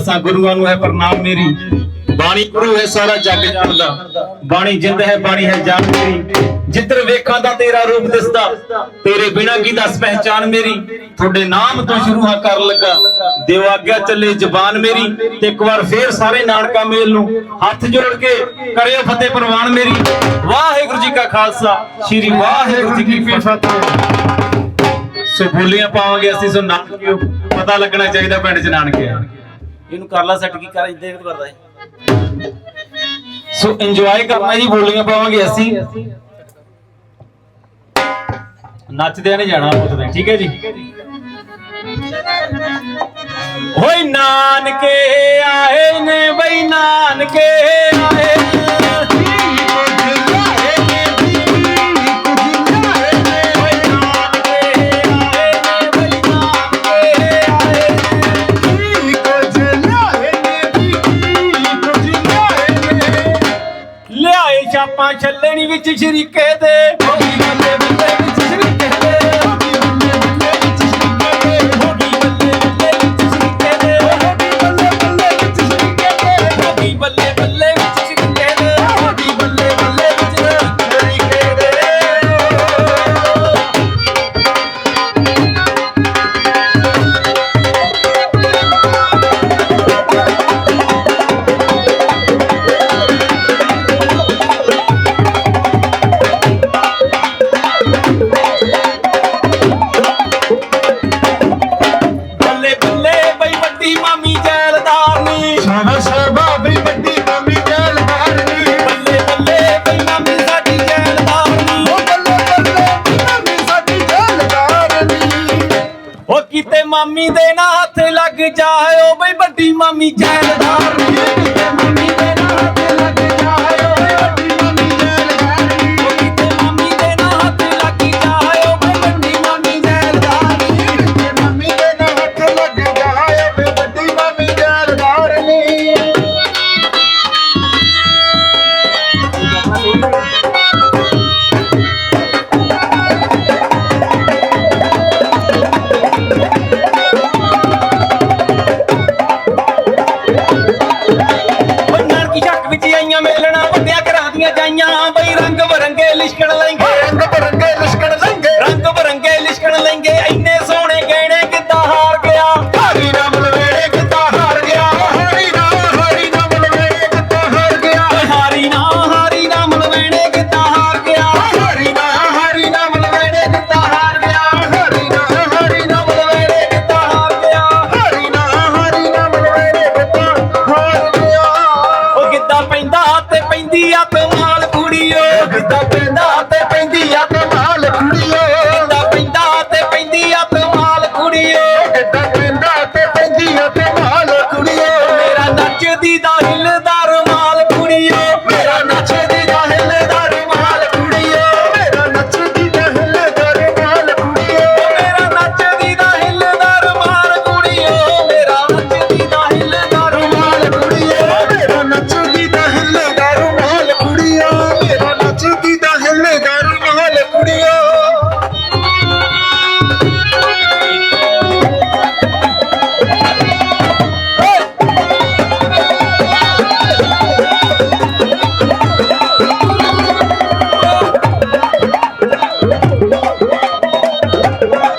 ਕਿ ਗੁਰੂਆਂ ਨੂੰ ਹੈ ਪ੍ਰਣਾਮ ਮੇਰੀ। ਬਾਣੀ ਗੁਰੂ ਹੈ ਸਾਰਾ ਜੱਗ ਜਾਣਦਾ ਬਾਣੀ ਜਿੰਦ ਹੈ, ਬਾਣੀ ਹੈ ਜਾਨ ਮੇਰੀ। ਜਿੱਧਰ ਵੇਖਾਂ ਦਾ ਤੇਰਾ ਰੂਪ ਦਿਸਦਾ। ਤੇਰੇ ਬਿਨਾ ਕੀ ਦੱਸ ਪਹਿਚਾਨ ਮੇਰੀ? ਤੁਹਾਡੇ ਨਾਮ ਤੋਂ ਸ਼ੁਰੂ ਹਾਂ ਕਰ ਲੱਗਾ। ਦਿਓ ਆਗਿਆ ਚੱਲੇ ਜ਼ਬਾਨ ਮੇਰੀ। ਤੇ ਇੱਕ ਵਾਰ ਫੇਰ ਸਾਰੇ ਨਾਨਕਾ ਮੇਲ ਨੂੰ ਹੱਥ ਜੋੜ ਕੇ ਕਰਿਓ ਫਤਿਹ ਪ੍ਰਵਾਨ ਮੇਰੀ। ਵਾਹਿਗੁਰੂ ਜੀ ਕਾ ਖਾਲਸਾ। ਸ੍ਰੀ ਵਾਹਿਗੁਰੂ ਜੀ ਕੀ ਫਤਿਹ। ਸੋ ਬੋਲੀਆਂ ਪਾਵਾਂਗੇ ਅਸੀਂ, ਸੋ ਨਾਨਕਿਓ, ਪਤਾ ਲੱਗਣਾ ਚਾਹੀਦਾ ਪਿੰਡ ਚ ਨਾਨਕੇ ਇਹਨੂੰ ਕਰ ਲਾ ਸੈੱਟ ਕੀ ਕਰ, ਇੱਦਾਂ ਕਰਦਾ ਹੈ ਸੋ ਇੰਜੋਏ ਕਰਨਾ ਜੀ, ਬੋਲੀਆਂ ਪਾਵਾਂਗੇ ਅਸੀਂ। ਨੱਚਦਿਆਂ ਨੇ ਜਾਣਾ ਪੁੱਤਦੇ ਠੀਕ ਹੈ ਜੀ? ਓਏ ਨਾਨਕੇ ਆਏ ਨੇ ਬਈ, ਨਾਨਕੇ ਆਏ। ਵਿੱਚ ਸ਼ਰੀਕੇ ਦੇ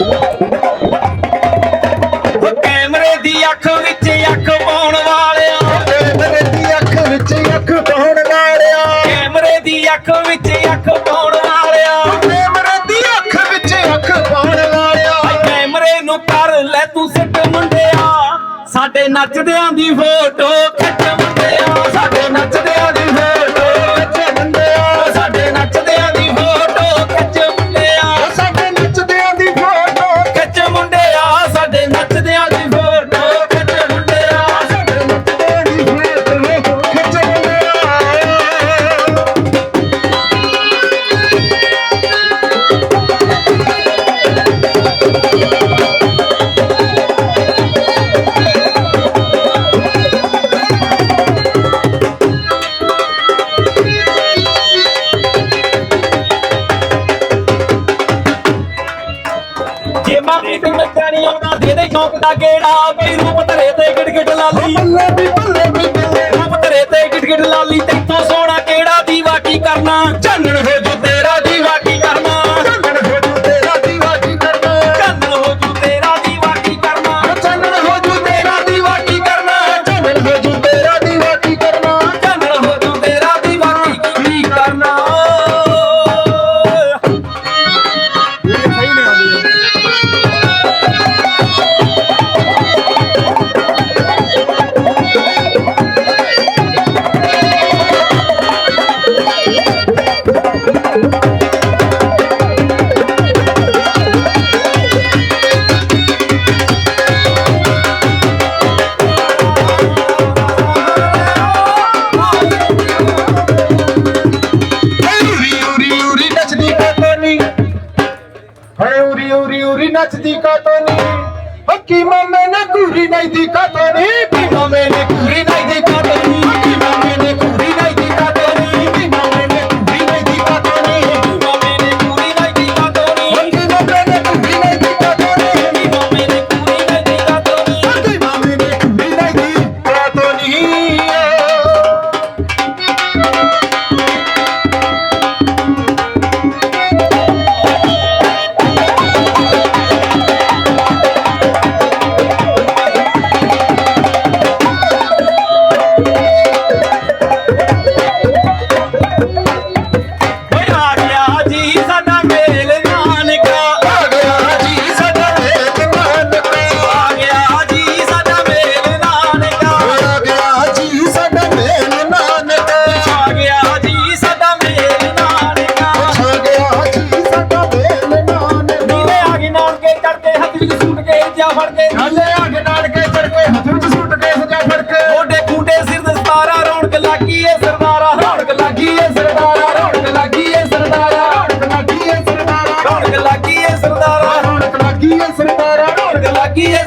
ਉਹ ਕੈਮਰੇ ਦੀ ਅੱਖ ਵਿੱਚ ਅੱਖ ਪਾਉਣ ਵਾਲਿਆ। ਕੈਮਰੇ ਦੀ ਅੱਖ ਵਿੱਚ ਅੱਖ ਪਾਉਣ ਵਾਲਿਆ। ਹਾਏ ਕੈਮਰੇ ਨੂੰ ਕਰ ਲੈ ਤੂੰ ਸਿੱਟ ਮੁੰਡਿਆ। ਸਾਡੇ ਨੱਚਦਿਆਂ ਦੀ ਫੋਟੋ কিমা মেনে কুরি নাই দিকা ਸਜਾ ਫੜ ਕੇ ਛਾਲੇ ਅੱਗ ਨਾਲ ਕੇ ਚੜ ਕੇ ਹੱਥ ਵਿੱਚ ਸੁੱਟ ਕੇ ਸਜਾ ਫੜ ਕੇ। ਓਡੇ ਖੂਡੇ ਸਿਰ ਸਤਾਰਾ ਰੌਣਕ ਲੱਗੀ ਏ ਸਰਦਾਰਾ ਰੌਣਕ ਲੱਗੀ ਏ ਸਰਦਾਰਾ ਰੌਣਕ ਲੱਗੀ ਏ ਸਰਦਾਰਾ। ਰੌਣਕ ਲੱਗੀ ਏ ਸਰਦਾਰਾ। ਰੌਣਕ ਲੱਗੀ ਏ ਸਰਦਾਰਾ। ਰੌਣਕ ਲੱਗੀ ਏ ਸਰਦਾਰਾ। ਰੌਣਕ ਲੱਗੀ ਏ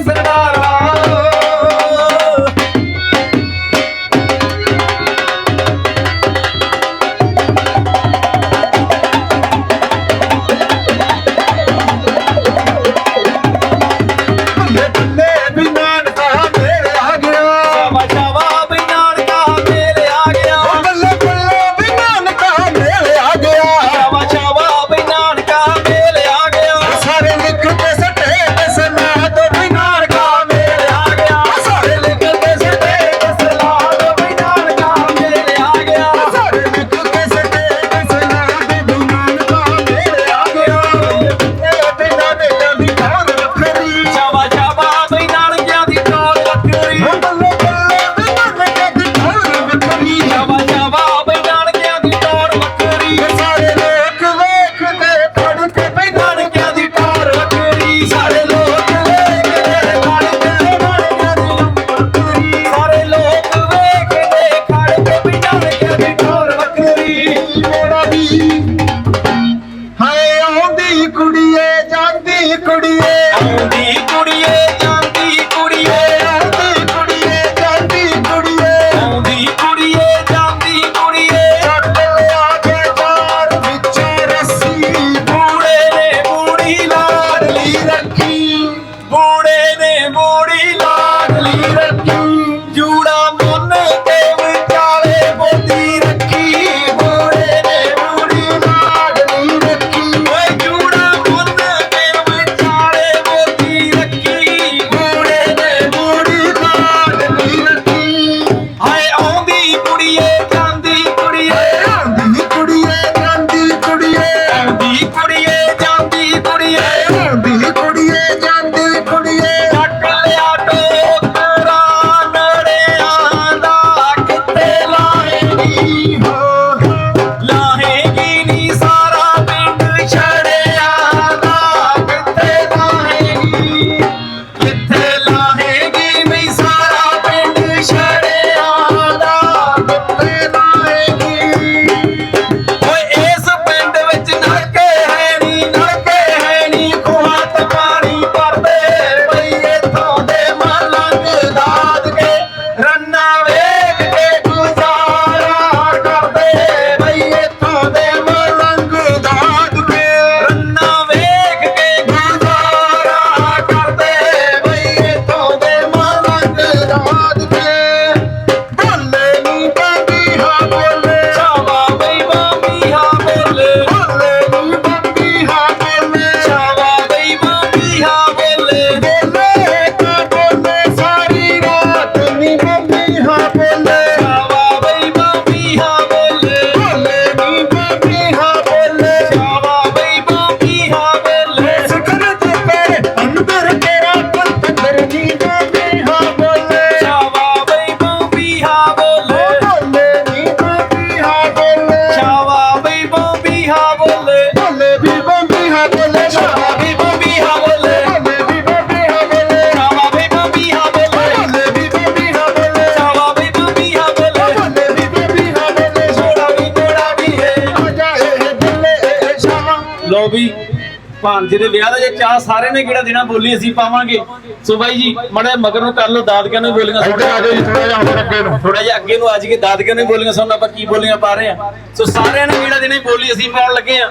ਭਾਂਜੇ ਦੇ ਵਿਆਹ ਦਾ ਜੇ ਚਾਹ ਸਾਰੇ ਨੇ ਕਿਹੜਾ ਦੇਣਾ ਬੋਲੀ ਅਸੀਂ ਪਾਵਾਂਗੇ। ਸੋ ਬਾਈ ਜੀ ਮੜੇ ਮਗਰ ਨੂੰ ਕਰ ਲਓ ਦਾਦਕਿਆਂ ਨੂੰ ਬੋਲੀਆਂ ਇੱਧਰ ਆ ਜਾਓ ਜੀ ਥੋੜਾ ਜਿਹਾ ਹੋਰ ਅੱਗੇ ਨੂੰ। ਥੋੜਾ ਜਿਹਾ ਅੱਗੇ ਨੂੰ ਆ ਜਾਈਏ ਦਾਦਕਿਆਂ ਨੂੰ ਬੋਲੀਆਂ ਸੁਣਨਾ ਆਪਾਂ ਕੀ ਬੋਲੀਆਂ ਪਾ ਰਹੇ ਆ ਸੋ ਸਾਰਿਆਂ ਨੇ ਕਿਹੜਾ ਦੇਣਾ ਬੋਲੀ ਅਸੀਂ ਪਾਉਣ ਲੱਗੇ ਆ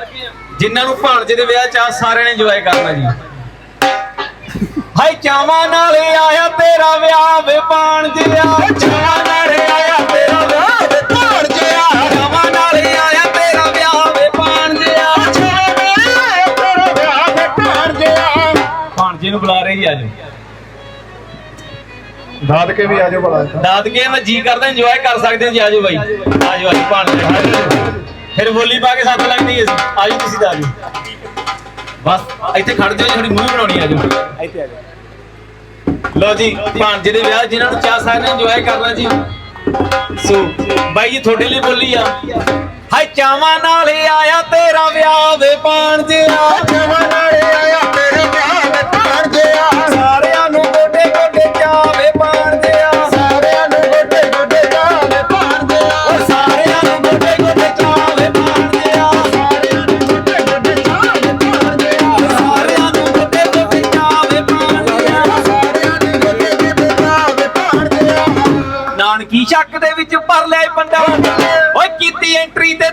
ਜਿਨ੍ਹਾਂ ਨੂੰ ਭਾਂਜੇ ਦੇ ਵਿਆਹ ਚਾਹ ਸਾਰਿਆਂ ਨੇ ਇੰਜੋਏ ਕਰਨਾ ਜੀ। ਹਾਈ ਚਾਵਾਂ ਨਾਲੇ ਆਇਆ ਤੇਰਾ ਵਿਆਹ ਵੇ ਭਾਂਜਿਆ ਚਾਵਾਂ ਨਾਲੇ ਆਇਆ ਬੁਲਾ ਰਹੇ ਜੀ। ਆਜੋ ਦਾਦ ਕੇ ਵੀ ਆ ਜਾਓ ਭਲਾ ਦਾਦਕੇ ਮੈਂ ਜੀ ਕਰਦਾ ਇੰਜੋਏ ਕਰ ਸਕਦੇ ਹਾਂ ਜੀ ਆਜੋ ਬਾਈ। ਆਜੋ ਆਜੋ ਭਾਂਜੇ ਫਿਰ ਬੋਲੀ ਪਾ ਕੇ ਸੱਤ ਲੱਗਦੀ ਹੈ ਆਜੋ ਤੁਸੀਂ ਤਾਂ ਆਜੋ। ਬਸ ਇੱਥੇ ਖੜ ਜਾਓ ਜੀ, ਥੋੜੀ ਮੂੰਹ ਬਣਾਉਣੀ ਆਜੋ ਇੱਥੇ ਆਜੋ ਲੋ ਜੀ ਭਾਂਜੇ ਦੇ ਵਿਆਹ ਜਿਨ੍ਹਾਂ ਨੂੰ ਚਾਹ ਸਾਰੇ ਨੇ ਇੰਜੋਏ ਕਰਨਾ ਜੀ। ਸੋ ਬਾਈ ਜੀ ਤੁਹਾਡੇ ਲਈ ਬੋਲੀ ਆ। ਹਾਏ ਚਾਵਾਂ ਨਾਲ ਆਇਆ ਤੇਰਾ ਵਿਆਹ ਵੇ ਭਾਂਜਿਆ ਜਵਾਂ ਨਾਲੇ ਆਇਆ ਤੇਰੇ ਵਿਆਹ ਨਾਨਕੀ ਸ਼ੱਕ ਦੇ ਵਿੱਚ ਭਰ ਲਿਆ ਪੰਡਾ।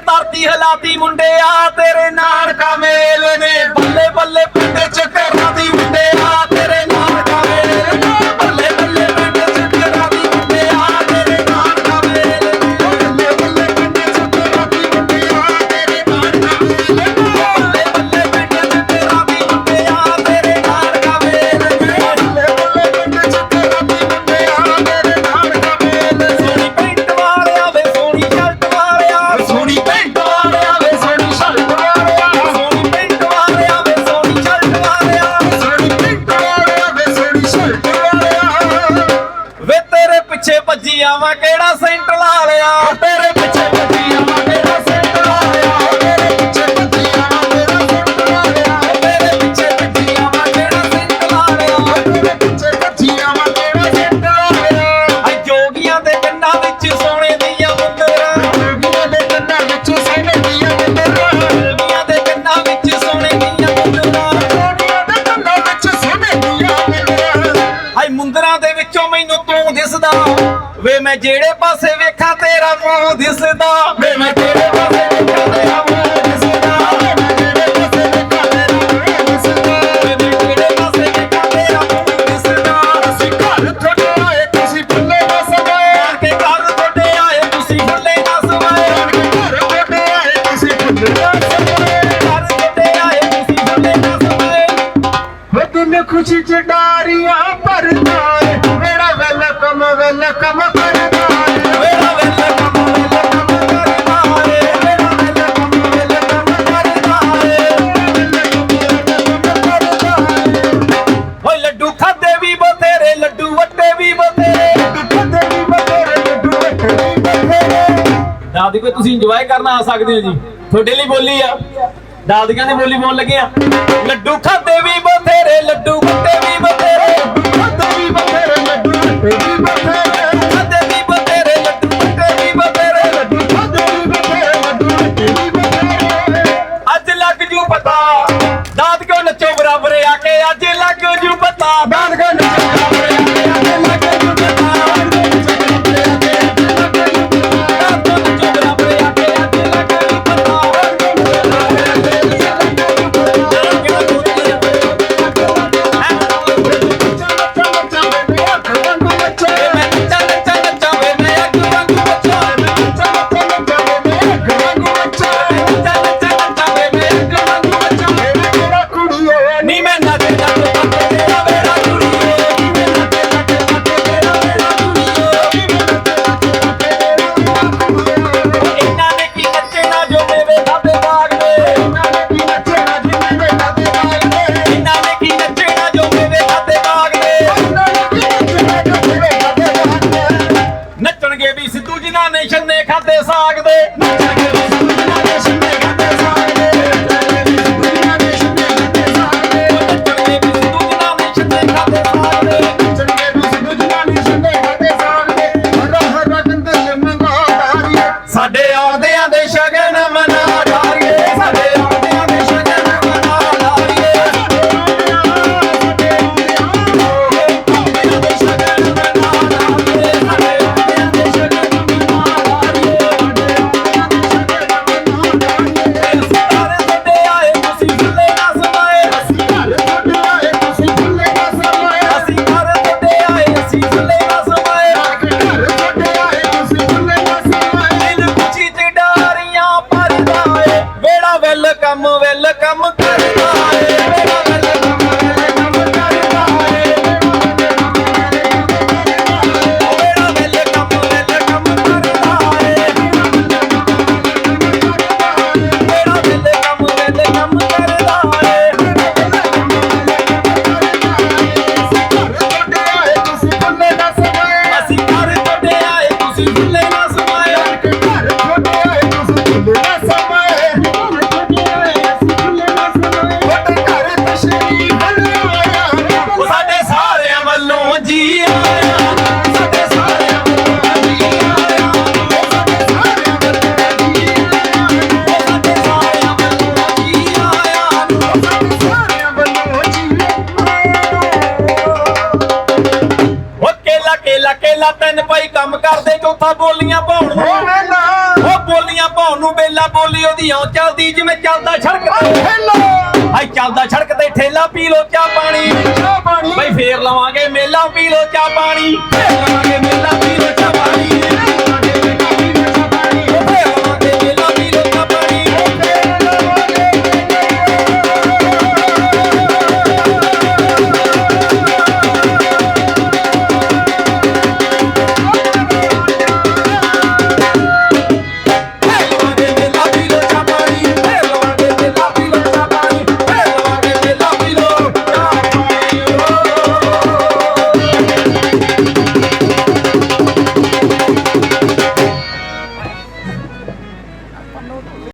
ਧਰਤੀ ਹਲਾਤੀ ਮੁੰਡਿਆ ਤੇਰੇ ਨਾਨਕਾ ਮੇਲ ਨੇ। ਬੱਲੇ ਬੱਲੇ ਪਿੰਡ ਚ ਕਰਾਂ ਦੀ ਮੁੰਡਿਆ ਮੈਂ ਜਿਹੜੇ ਪਾਸੇ ਵੇਖਾਂ ਤੇਰਾ ਮੂੰਹ ਦਿਸਦਾ। ਵੇ ਮੈਂ ਜਿਹੜੇ ਦਾਦੀ ਕੋਈ ਤੁਸੀਂ ਇੰਜੋਏ ਕਰਨਾ ਆ ਸਕਦੇ ਹੋ ਜੀ। ਤੁਹਾਡੇ ਲਈ ਬੋਲੀ ਆ। ਦਾਦੀਆਂ ਦੀ ਬੋਲੀ ਪਾਉਣ ਲੱਗੇ ਆ। ਲੱਡੂ ਖਾਦੇ ਵੀ ਬਥੇਰੇ, ਲੱਡੂ ਵੱਟੇ ਵੀ ਬਥੇਰੇ। ਖਾਦੇ ਵੀ ਬਥੇਰੇ, ਲੱਡੂ ਵੱਟੇ ਸਾਡੇ ਸਾਰਿਆਂ ਵੱਲੋਂ ਜੀ ਕੇਲਾ ਕੇਲਾ ਕੇਲਾ ਤਿੰਨ ਭਾਈ ਕੰਮ ਕਰਦੇ ਚੌਥਾ ਬੋਲੀਆਂ ਪਾਉਣ ਉਹ ਬੋਲੀਆਂ ਪਾਉਣ ਨੂੰ ਬੇਲਾ ਬੋਲੀ ਉਹਦੀ ਆਉਂ ਚੱਲਦੀ ਜਿਵੇਂ ਚੱਲਦਾ ਛੜਕਦਾ ਹੈਲੋ ਹਾਈ ਚੱਲਦਾ ਛੜਕ ਮੇਲਾ ਪੀ ਲੋ ਚਾ ਪਾਣੀ। ਬਈ ਫੇਰ ਲਵਾਂਗੇ ਮੇਲਾ ਪੀ ਲੋ ਚਾ ਪਾਣੀ। ਫੇਰ ਲਵਾਂਗੇ ਮੇਲਾ।